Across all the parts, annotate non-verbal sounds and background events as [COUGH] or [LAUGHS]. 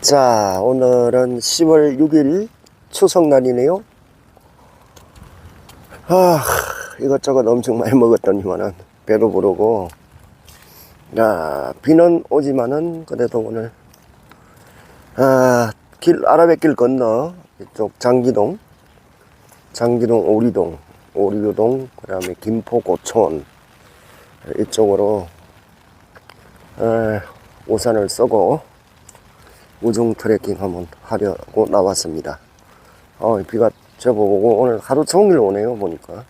자, 오늘은 10월 6일 추석날이네요. 아, 이것저것 엄청 많이 먹었더니만은 배도 부르고. 야, 비는 오지만은 그래도 오늘 아, 길 아라뱃길 건너 이쪽 장기동, 장기동 오리동, 오리동, 그 다음에 김포고촌 이쪽으로 에, 우산을 쓰고 우중 트레킹 한번 하려고 나왔습니다. 어, 비가 접어보고 오늘 하루 종일 오네요 보니까.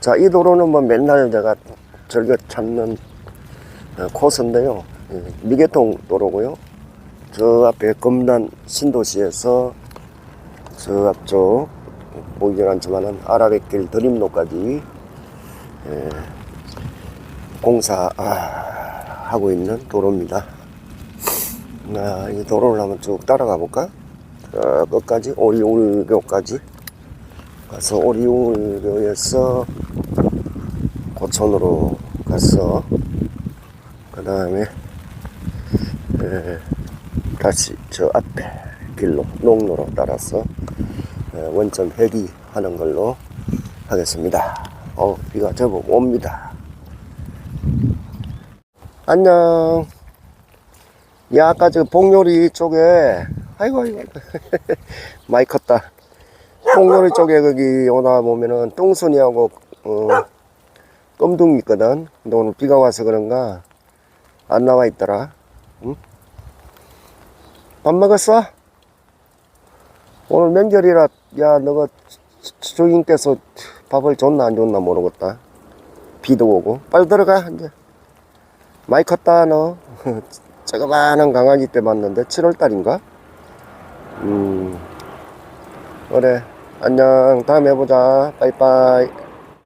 자, 이 도로는 뭐 맨날 제가 즐겨 찾는 어, 코스인데요. 예, 미개통 도로고요. 저 앞에 검단 신도시에서 저 앞쪽 보이진 않지만은 아라뱃길 드림로까지 예, 공사 아, 하고 있는 도로입니다. 아, 이 도로를 한번 쭉 따라가 볼까? 저 끝까지 오리울교까지 가서 오리울교에서 고촌으로 가서 그 다음에 다시 저 앞에 길로 농로로 따라서 에, 원점 회귀하는 걸로 하겠습니다. 어 비가 접어 옵니다. 안녕. 야 아까 저 봉요리 쪽에 아이고 아이고. [LAUGHS] 많이 컸다. 봉요리 쪽에 거기 오다 보면은 똥순이하고 어, 껌둥이 있거든. 근데 오늘 비가 와서 그런가 안 나와 있더라. 응? 밥 먹었어? 오늘 명절이라 야 너가 주인께서 밥을 줬나 안 줬나 모르겠다. 비도 오고 빨리 들어가 이제. 많이 컸다 너. [LAUGHS] 조그마한 강아지 때 봤는데 7월달인가? 음. 그래. 안녕. 다음에 보자. 빠이빠이